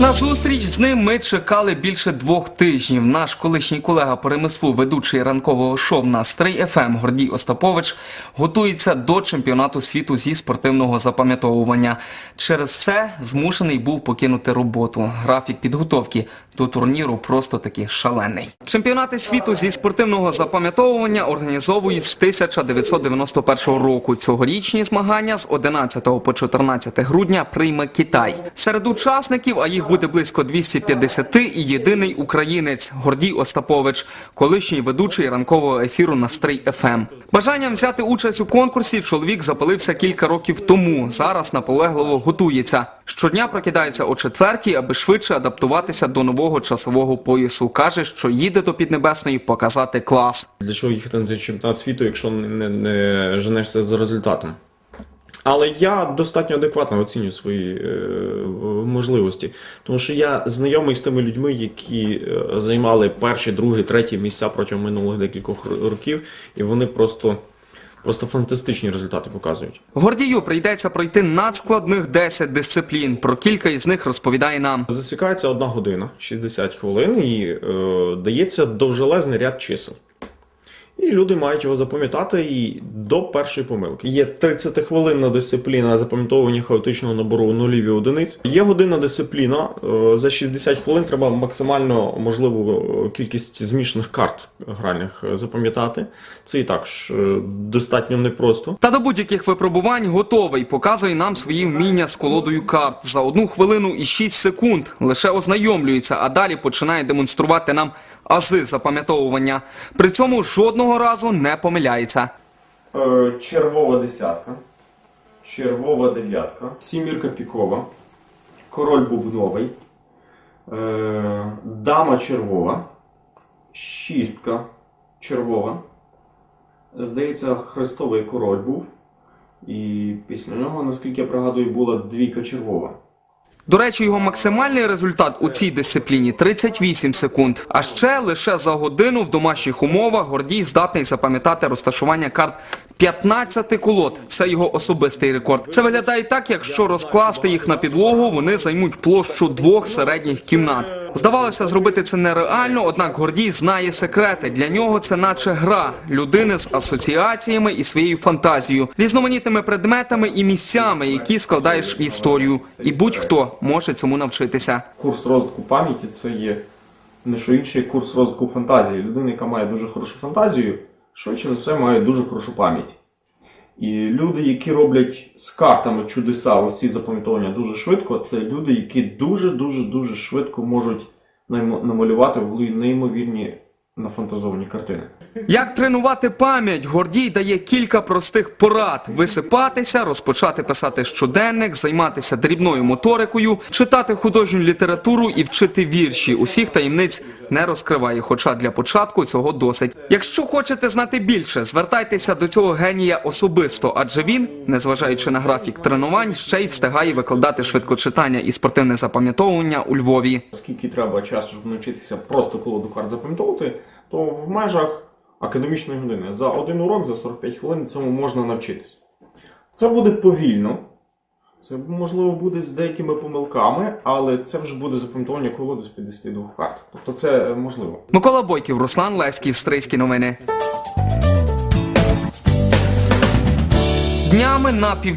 На зустріч з ним ми чекали більше двох тижнів. Наш колишній колега по ремеслу, ведучий ранкового шоу на Стрий ФМ Гордій Остапович готується до чемпіонату світу зі спортивного запам'ятовування. Через це змушений був покинути роботу. Графік підготовки до турніру просто таки шалений. Чемпіонати світу зі спортивного запам'ятовування організовують з 1991 року. Цьогорічні змагання з 11 по 14 грудня прийме Китай. Серед учасників, а їх буде близько 250, і єдиний українець Гордій Остапович, колишній ведучий ранкового ефіру на Стрий ФМ. Бажанням взяти участь у конкурсі чоловік запалився кілька років тому. Зараз наполегливо готується. Щодня прокидається о четвертій, аби швидше адаптуватися до нового часового поясу. каже, що їде до Піднебесної показати клас. Для чого їхати на чемпіонат світу, якщо не, не, не женешся за результатом? Але я достатньо адекватно оцінюю свої е, можливості, тому що я знайомий з тими людьми, які е, займали перші, другі, треті місця протягом минулих декількох років, і вони просто, просто фантастичні результати показують. Гордію прийдеться пройти надскладних 10 дисциплін. Про кілька із них розповідає нам. Засікається одна година, 60 хвилин, і е, дається довжелезний ряд чисел. І люди мають його запам'ятати і до першої помилки. Є 30-хвилинна дисципліна запам'ятовування хаотичного набору нулів і одиниць. Є годинна дисципліна. е, За 60 хвилин треба максимально можливу е, кількість змішаних карт гральних е, запам'ятати. Це і так ж е, достатньо непросто. Та до будь-яких випробувань готовий. Показує нам свої вміння з колодою карт за одну хвилину і 6 секунд. Лише ознайомлюється, а далі починає демонструвати нам ази запам'ятовування. При цьому жодного разу не помиляється. Е, червова десятка, червова дев'ятка, сімірка пікова, король бубновий, е, дама червова, шістка червова. Здається, хрестовий король був. І після нього, наскільки я пригадую, була двійка червова. До речі, його максимальний результат у цій дисципліні 38 секунд. А ще лише за годину в домашніх умовах Гордій здатний запам'ятати розташування карт 15 колод. Це його особистий рекорд. Це виглядає так, якщо розкласти їх на підлогу, вони займуть площу двох середніх кімнат. Здавалося, зробити це нереально, однак Гордій знає секрети. Для нього це наче гра людини з асоціаціями і своєю фантазією, різноманітними предметами і місцями, які складаєш в історію. І будь-хто може цьому навчитися. Курс розвитку пам'яті це є не що інше, курс розвитку фантазії. Людина, яка має дуже хорошу фантазію, швидше за все має дуже хорошу пам'ять. І люди, які роблять з картами чудеса, ось ці запам'ятовування дуже швидко, це люди, які дуже-дуже дуже швидко можуть намалювати в голові неймовірні нафантазовані картини. Як тренувати пам'ять? Гордій дає кілька простих порад: висипатися, розпочати писати щоденник, займатися дрібною моторикою, читати художню літературу і вчити вірші. Усіх таємниць не розкриває, хоча для початку цього досить. Якщо хочете знати більше, звертайтеся до цього генія особисто, адже він, незважаючи на графік тренувань, ще й встигає викладати швидкочитання і спортивне запам'ятовування у Львові. Скільки треба часу, щоб навчитися просто колоду карт запам'ятовувати, то в межах академічної години за один урок, за 45 хвилин цьому можна навчитися. Це буде повільно, це можливо буде з деякими помилками, але це вже буде запам'ятовування колоди з 52 карт. Тобто це е, можливо. Микола Бойків, Руслан Левський, Стрийські новини. Днями на південному